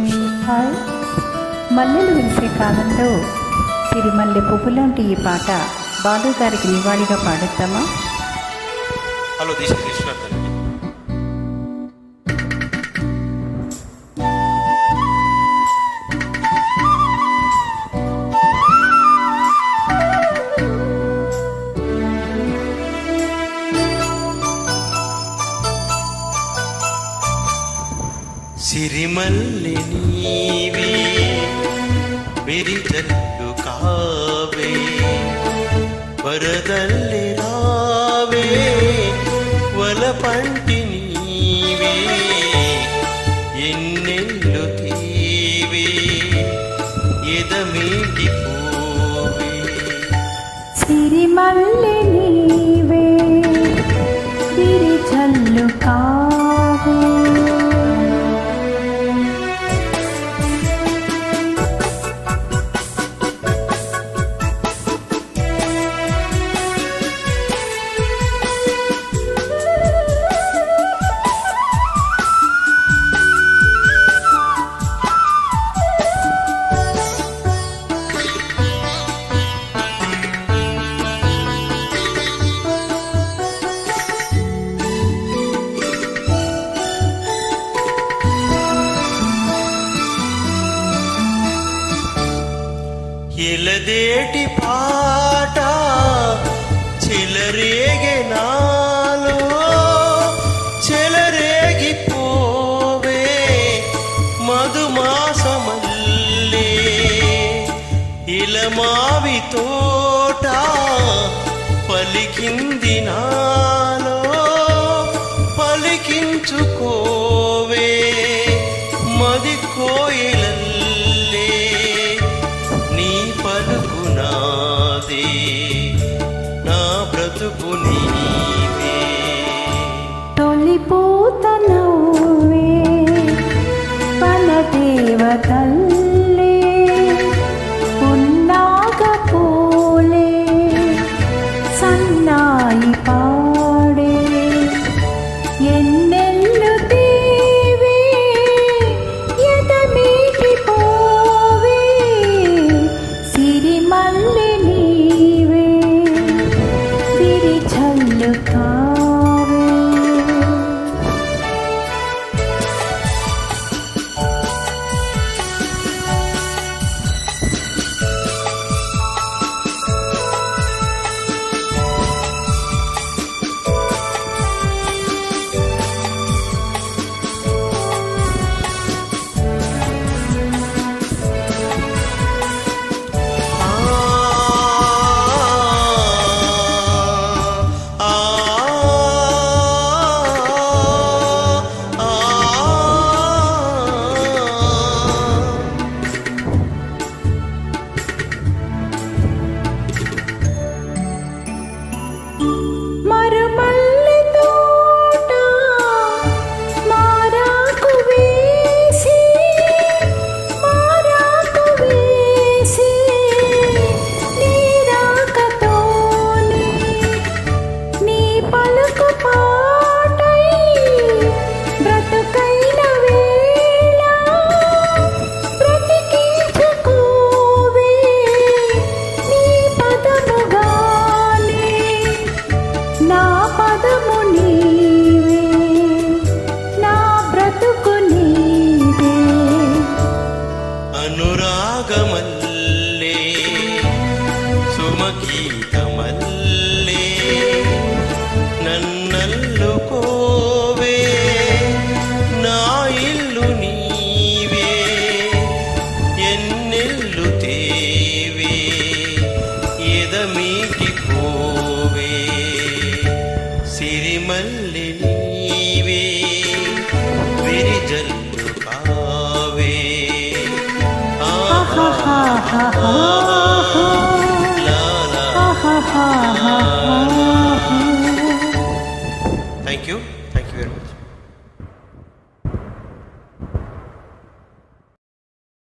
Hi. మల్లెలు విరిసే కాలంలో సిరిమల్లె పువ్వు లాంటి ఈ పాట బాలు గారికి నివాళిగా పాడేద్దామా? హలో దిస్ ఇస్ సిరిమల్లి నీవే విరిజల్లు కావే వరదల్లి రావే వల పంటి నీవే ఎన్నెల్లు తీవే ఎదమీటి పోవే. సిరిమల్లె నీవే నీలమావి తోట పలికింది నాలో. పలికించుకోవే మది కోయిలల్లే. నీ పలుకు నా బ్రతుకు నీ అనురాగమల్లే సుమగీతమల్లే. 啊哈哈哈哈哈哈哈。